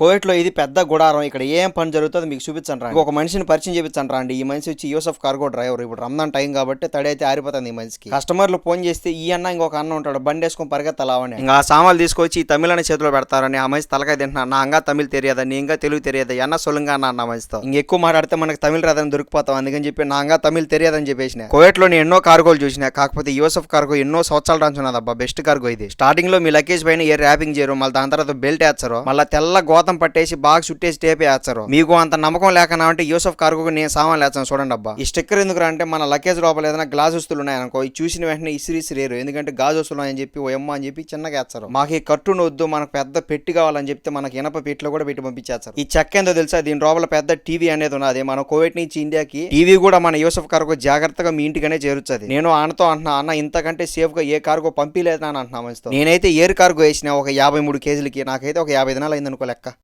కోవిట్లో ఇది పెద్ద గుడారం. ఇక్కడ ఏం పని జరుగుతుందో మీకు చూపించండి రా ఒక మనిషిని పరిచయం చేపించండి రా అండి ఈ మనిషి వచ్చి యూసఫ్ కార్గో డ్రైవర్. ఇప్పుడు రంజాన్ టైం కాబట్టి తడి అయితే ఆరిపోతుంది ఈ మనిషికి. కస్టమర్లు ఫోన్ చేస్తే ఈ అన్న ఇంకొక అన్న ఉంటాడు. బండి వేసుకొని పరిగెత్తలావని. ఇంకా ఆ సామాన్లు తీసుకొచ్చి ఈ తమిళ చేతిలో పెడతారని ఆ మనిషి తలకాయ తింటున్నా. నా అంగా తమిళ్ తెలియదా? నీ ఇంకా తెలుగు తెలియదా? అన్న సొలంగా అన్న అన్న మనిషితో. ఇంక ఎక్కువ మాట్లాడితే మనకి తమిళ రాదని దొరికిపోతాం. అందుకని చెప్పి నా అంగా తమిళ్ తెలియదని చెప్పేసిన. కోవిట్లో నేను ఎన్నో కార్గోలు చూసిన. కాకపోతే యూసఫ్ కార్గో ఎన్నో సంవత్సరాలు రాంచున్నదబ్బా. బెస్ట్ కార్గో ఇది. స్టార్టింగ్లో మీ లగేజ్ పైన ఏ ర్యాపింగ్ చేయరు. మళ్ళీ దాని తర్వాత బెల్ట్ వేస్తారు. మళ్ళీ తెల్ల గోతం పట్టేసి బాగా చుట్టేసి టేప్ వేస్తారు. మీకు అంత నమ్మకం లేకనా అంటే యూసఫ్ కార్గోకు నేను సామాన్ లేచాను చూడండి అబ్బా. ఈ స్టిక్కర్ ఎందుకు అంటే మన లగేజ్ లోపల ఏదైనా గ్లాస్ వస్తువులు ఉన్నాయనుకో ఈ చూసిన వెంటనే ఇసిరి ఇసిరేరు ఎందుకంటే గాజు వస్తువులు అని చెప్పి ఓ ఎమ్మ అని చెప్పి చిన్నగా వేస్తారు. మాకు ఈ కట్టును వద్దు మనకు పెద్ద పెట్టి కావాలని చెప్తే మనకి ఇనప పెట్టిలో కూడా పెట్టి పంపించేస్తారు. ఈ చెక్క ఏందో తెలుసా? దీని లోపల పెద్ద టీవీ అనేది ఉన్నది. మన కోవిడ్ నుంచి ఇండియాకి టీవీ కూడా మన యూసఫ్ కార్గో జాగ్రత్తగా మీ ఇంటికనే చేరుతుంది నేను ఆనతో అంటున్నా అన్న ఇంతకంటే సేఫ్గా ఏ కార్గో పంపిలేదని అని అంటున్నా మంచి నేనైతే ఏర్ కార్గో వేసిన ఒక యాభై మూడు కేజీలకి నాకైతే ఒక యాభై దినాలు అయింది అనుకో లెక్క.